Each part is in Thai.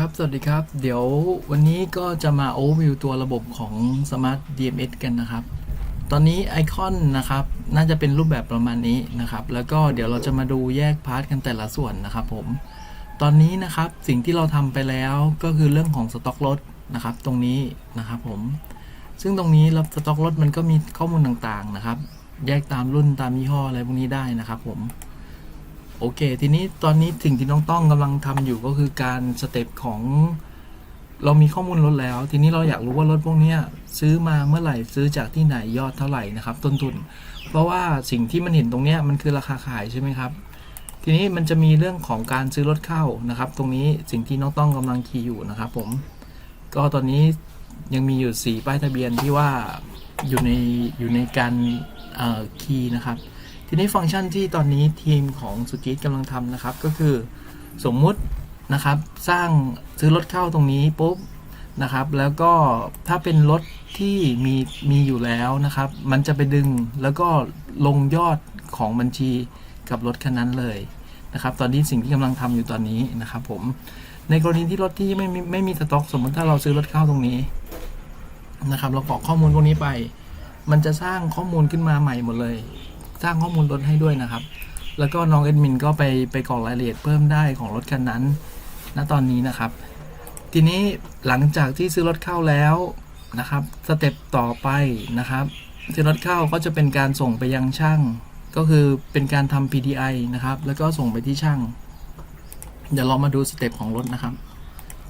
ครับ สวัสดีครับ เดี๋ยววันนี้ก็จะมาโอเวอร์วิวตัวระบบของ Smart DMS กันนะครับ ตอนนี้ไอคอนนะครับ น่าจะเป็นรูปแบบประมาณนี้นะครับ แล้วก็เดี๋ยวเราจะมาดูแยกพาร์ทกันแต่ละส่วนนะครับผม ตอนนี้นะครับสิ่งที่เราทำไปแล้วก็คือเรื่องของสต็อกรถนะครับ ตรงนี้นะครับผม ซึ่งตรงนี้รับสต็อกรถมันก็มีข้อมูลต่างๆนะครับ แยกตามรุ่นตามยี่ห้ออะไรพวกนี้ได้นะครับผม โอเค ทีนี้ตอนนี้สิ่งที่น้องต้องกำลังทำอยู่ก็คือการสเต็ปของ เรามีข้อมูลรถแล้ว ทีนี้เราอยากรู้ว่ารถพวกเนี้ยซื้อมาเมื่อไหร่ซื้อจากที่ไหนยอดเท่าไหร่นะครับต้นทุน เพราะว่าสิ่งที่มันเห็นตรงเนี้ยมันคือราคาขายใช่ไหมครับ ทีนี้มันจะมีเรื่องของการซื้อรถเข้านะครับ ตรงนี้สิ่งที่น้องต้องกำลังคีย์อยู่นะครับ ผม ก็ตอนนี้ยังมีอยู่ 4 ป้ายทะเบียนที่ว่าอยู่ในอยู่ในการคีย์นะครับ ทีนี้ฟังก์ชันที่ตอนนี้ทีมของสุจิตกำลังทำนะครับ ก็คือสมมุตินะครับสร้างซื้อรถเข้าตรงนี้ปุ๊บนะครับ แล้วก็ถ้าเป็นรถที่มีมีอยู่แล้วนะครับ มันจะไปดึงแล้วก็ลงยอดของบัญชีกับรถคันนั้นเลยนะครับ ตอนนี้สิ่งที่กำลังทำอยู่ตอนนี้นะครับ ผมในกรณีที่รถที่ไม่มีไม่มีสต็อกสมมติถ้าเราซื้อรถเข้าตรงนี้นะครับ เรากรอกข้อมูลพวกนี้ไป มันจะสร้างข้อมูลขึ้นมาใหม่หมดเลย สร้างข้อมูลรถให้ด้วยนะครับ แล้วก็น้องเอดมินก็ไปไปกรอกรายละเอียดเพิ่มได้ของรถคันนั้น ณ ตอนนี้นะครับ ทีนี้หลังจากที่ซื้อรถเข้าแล้วนะครับ สเต็ปต่อไปนะครับซื้อรถเข้าก็จะเป็นการส่งไปยังช่าง ก็คือเป็นการทำ PDI นะครับ แล้วก็ส่งไปที่ช่าง เดี๋ยวเรามาดูสเต็ปของรถนะครับ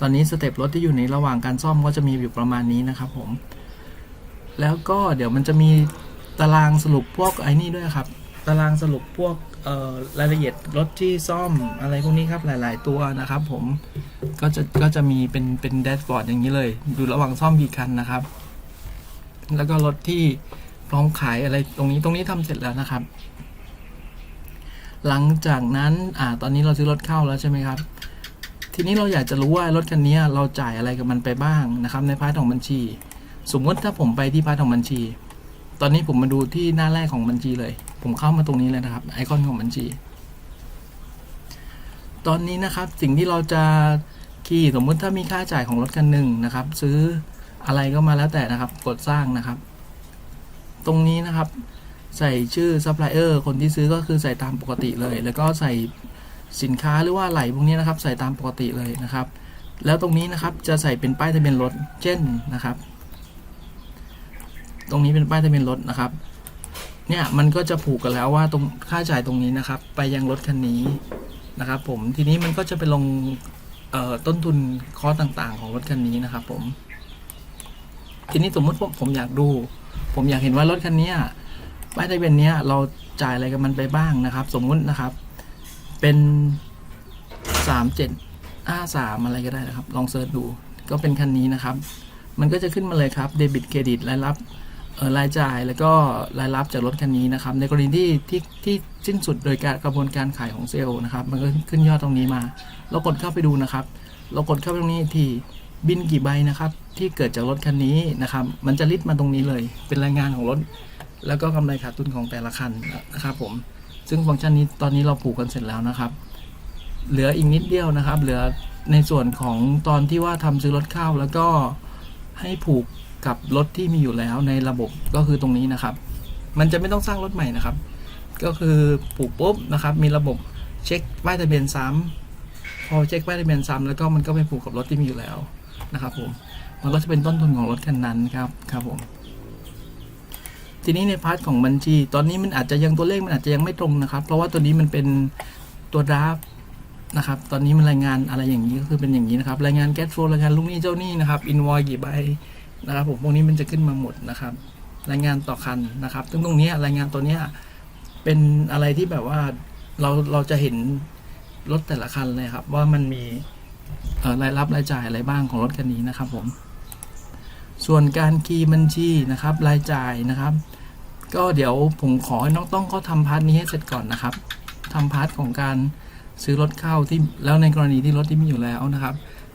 ตอนนี้สเต็ปรถที่อยู่ในระหว่างการซ่อมก็จะมีอยู่ประมาณนี้นะครับผม แล้วก็เดี๋ยวมันจะมี ตารางสรุปพวกไอ้นี่ด้วยครับ ตารางสรุปพวกรายละเอียดรถที่ซ่อมอะไรพวกนี้ครับหลาย ๆ ตัวนะครับ ผมก็จะก็จะมีเป็นเป็นแดชบอร์ดอย่างนี้เลยอยู่ระหว่างซ่อมกี่คันนะครับ แล้วก็รถที่พร้อมขายอะไรตรงนี้ตรงนี้ทำเสร็จแล้วนะครับ หลังจากนั้นอ่าตอนนี้เราซื้อรถเข้าแล้วใช่ไหมครับ ทีนี้เราอยากจะรู้ว่ารถคันนี้เราจ่ายอะไรกับมันไปบ้างนะครับ ในพาร์ทของบัญชี สมมติถ้าผมไปที่พาร์ทของบัญชี ตอนนี้ผมมาดูที่หน้าแรกของบัญชีเลย ผมเข้ามาตรงนี้เลยนะครับ ไอคอนของบัญชี ตอนนี้นะครับสิ่งที่เราจะคีย์สมมุติถ้ามีค่าใช้จ่ายของรถคันหนึ่งนะครับ ซื้ออะไรก็มาแล้วแต่นะครับ กดสร้างนะครับ ตรงนี้นะครับ ใส่ชื่อซัพพลายเออร์คนที่ซื้อก็คือใส่ตามปกติเลย แล้วก็ใส่สินค้าหรือว่าไหลพวกนี้นะครับ ใส่ตามปกติเลยนะครับ แล้วตรงนี้นะครับจะใส่เป็นป้ายทะเบียนรถเช่นนะครับ ตรงนี้เป็นป้ายทะเบียนรถนะครับ เนี่ยมันก็จะผูกกันแล้วว่าตรงค่าจ่ายตรงนี้นะครับ ไปยังรถคันนี้นะครับ ผมทีนี้มันก็จะไปลงเอ่อต้นทุนคอสต่างๆ ของรถคันนี้นะครับ ผม ทีนี้สมมติผมอยากดู ผมอยากเห็นว่ารถคันนี้ป้ายทะเบียนเนี้ยเราจ่ายอะไรกับมันไปบ้างนะครับ สมมุตินะครับ เป็นสามเจ็ดห้าสามอะไรก็ได้นะครับ ลองเซิร์ชดู ก็เป็นคันนี้นะครับ มันก็จะขึ้นมาเลยครับเดบิตเครดิตรายรับ รายจ่ายแล้วก็รายรับจากรถคันนี้นะครับ ในกรณีที่ที่ที่สิ้นสุดโดยการกระบวนการขายของเซลล์นะครับมันก็ขึ้นยอดตรงนี้มา เรากดเข้าไปดูนะครับ เรากดเข้าไปตรงนี้อีกทีบินกี่ใบนะครับ ที่เกิดจากรถคันนี้นะครับ มันจะลิสต์มาตรงนี้เลย เป็นรายงานของรถ แล้วก็กำไรขาดทุนของแต่ละคันนะครับผมซึ่งฟังก์ชันนี้ตอนนี้เราผูกกันเสร็จแล้วนะครับ เหลืออีกนิดเดียวนะครับ เหลือในส่วนของตอนที่ว่าทำซื้อรถเข้าแล้วก็ให้ผูก กับรถที่มีอยู่แล้วในระบบก็คือตรงนี้นะครับ มันจะไม่ต้องสร้างรถใหม่นะครับ ก็คือผูกปุ๊บนะครับ มีระบบเช็คป้ายทะเบียนซ้ำพอเช็คป้ายทะเบียนซ้ำแล้วก็มันก็ไปผูกกับรถที่มีอยู่แล้วนะครับผมมันก็จะเป็นต้นทุนของรถคันนั้นครับครับผมทีนี้ในพาร์ทของบัญชี ตอนนี้มันอาจจะยังตัวเลขมันอาจจะยังไม่ตรงนะครับ เพราะว่าตัวนี้มันเป็นตัวดราฟนะครับ ตอนนี้มันรายงานอะไรอย่างนี้ก็คือเป็นอย่างนี้นะครับ รายงานแก๊สโฟรายงานลูกหนี้เจ้าหนี้นะครับ อินวอยกี่ใบ นะครับผมพวกนี้มันจะขึ้นมาหมดนะครับ รายงานต่อคันนะครับซึ่งตรงนี้รายงานตัวเนี้ยเป็นอะไรที่แบบว่าเราเราจะเห็นรถแต่ละคันเลยครับ ว่ามันมีรายรับรายจ่ายอะไรบ้างของรถคันนี้นะครับผม ส่วนการคีย์บัญชีนะครับ รายจ่ายนะครับ ก็เดี๋ยวผมขอให้น้องต้องเขาทำพาร์ทนี้ให้เสร็จก่อนนะครับทำพาร์ทของการซื้อรถเข้าที่แล้วในกรณีที่รถที่มีอยู่แล้วนะครับ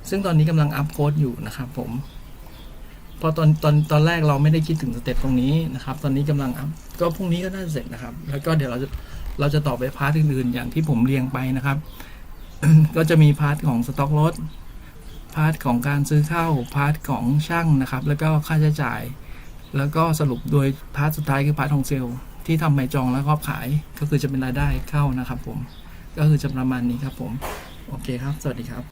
ซึ่งตอนนี้กำลังอัพโค้ดอยู่นะครับผม พราะตอนตอนตอนแรกเราไม่ได้คิดถึงสเต็ปตรงนี้นะครับ ตอนนี้กำลังอัพก็พรุ่งนี้ก็น่าจะเสร็จนะครับ แล้วก็เดี๋ยวเราจะเราจะต่อไปพาร์ทอื่นๆ อย่างที่ผมเรียงไปนะครับ ก็จะมีพาร์ทของสต็อกรถพาร์ทของการซื้อเข้าพาร์ทของช่างนะครับ แล้วก็ค่าใช้จ่าย แล้วก็สรุปโดยพาร์ทสุดท้ายคือพาร์ทของเซลล์ที่ทำใบจองแล้วก็ขายก็คือจะเป็นรายได้เข้านะครับผม ก็คือจะประมาณนี้ครับผม โอเคครับ สวัสดีครับ